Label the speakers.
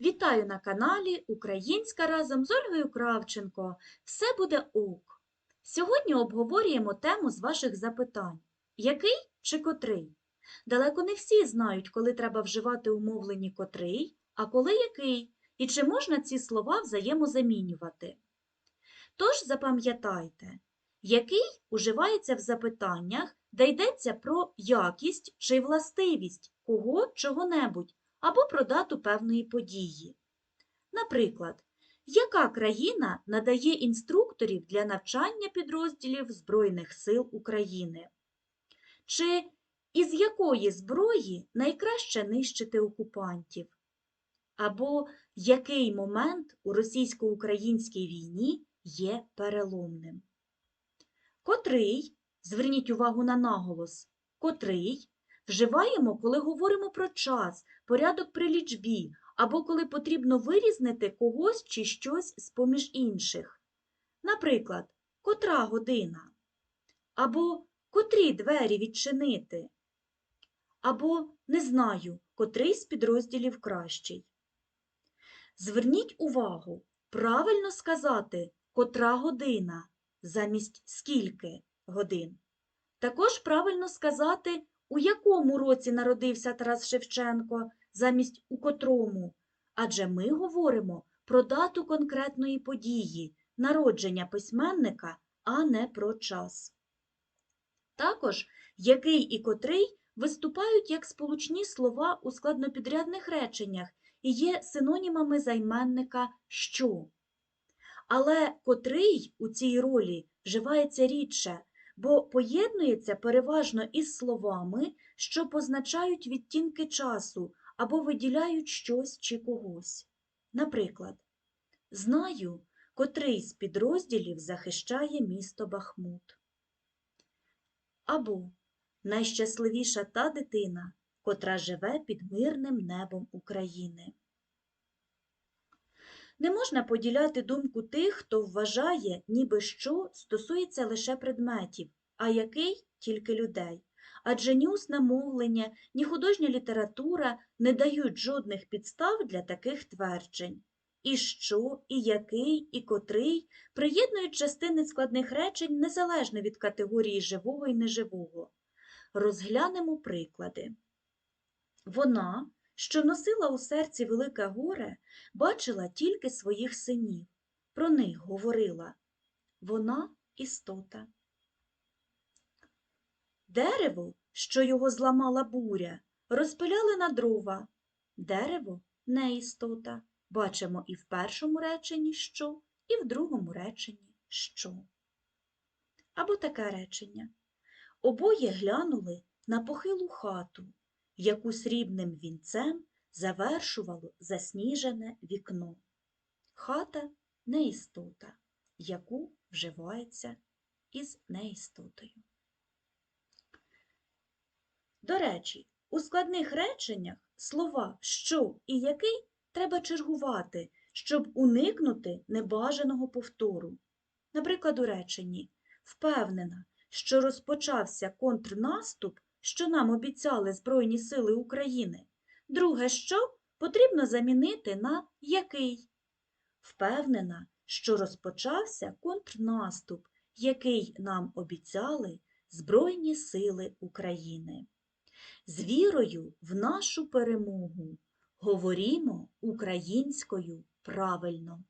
Speaker 1: Вітаю на каналі Українська разом з Ольгою Кравченко. Все буде ок. Сьогодні обговорюємо тему з ваших запитань: який чи котрий? Далеко не всі знають, коли треба вживати умовлені котрий, а коли який, і чи можна ці слова взаємозамінювати. Тож запам'ятайте, який уживається в запитаннях, де йдеться про якість чи властивість кого чого-небудь або про дату певної події. Наприклад, яка країна надає інструкторів для навчання підрозділів Збройних сил України? Чи із якої зброї найкраще нищити окупантів? Або який момент у російсько-українській війні є переломним? Котрий, зверніть увагу на наголос, котрий вживаємо, коли говоримо про час, порядок при лічбі, або коли потрібно вирізнити когось чи щось з-поміж інших. Наприклад, котра година, або котрі двері відчинити, або не знаю, котрий з підрозділів кращий. Зверніть увагу, правильно сказати, котра година замість скільки годин. Також правильно сказати, у якому році народився Тарас Шевченко замість у котрому, адже ми говоримо про дату конкретної події, народження письменника, а не про час. Також який і котрий виступають як сполучні слова у складнопідрядних реченнях і є синонімами займенника що. Але котрий у цій ролі вживається рідше, бо поєднується переважно із словами, що позначають відтінки часу або виділяють щось чи когось. Наприклад, знаю, котрий з підрозділів захищає місто Бахмут. Або найщасливіша та дитина, котра живе під мирним небом України. Не можна поділяти думку тих, хто вважає, ніби що стосується лише предметів, а який тільки людей. Адже ні усне мовлення, ні художня література не дають жодних підстав для таких тверджень. І що, і який, і котрий приєднують частини складних речень незалежно від категорії живого і неживого. Розглянемо приклади. Вона, що носила у серці велике горе, бачила тільки своїх синів. Про них говорила. Вона істота. Дерево, що його зламала буря, розпиляли на дрова. Дерево не істота. Бачимо і в першому реченні що, і в другому реченні що. Або таке речення. Обоє глянули на похилу хату, яку срібним вінцем завершувало засніжене вікно. Хата неістота, яку вживається із неістотою. До речі, у складних реченнях слова що і який треба чергувати, щоб уникнути небажаного повтору. Наприклад, у реченні впевнена, що розпочався контрнаступ, що нам обіцяли Збройні сили України. Друге що потрібно замінити на який. Впевнена, що розпочався контрнаступ, який нам обіцяли Збройні сили України. З вірою в нашу перемогу говорімо українською правильно.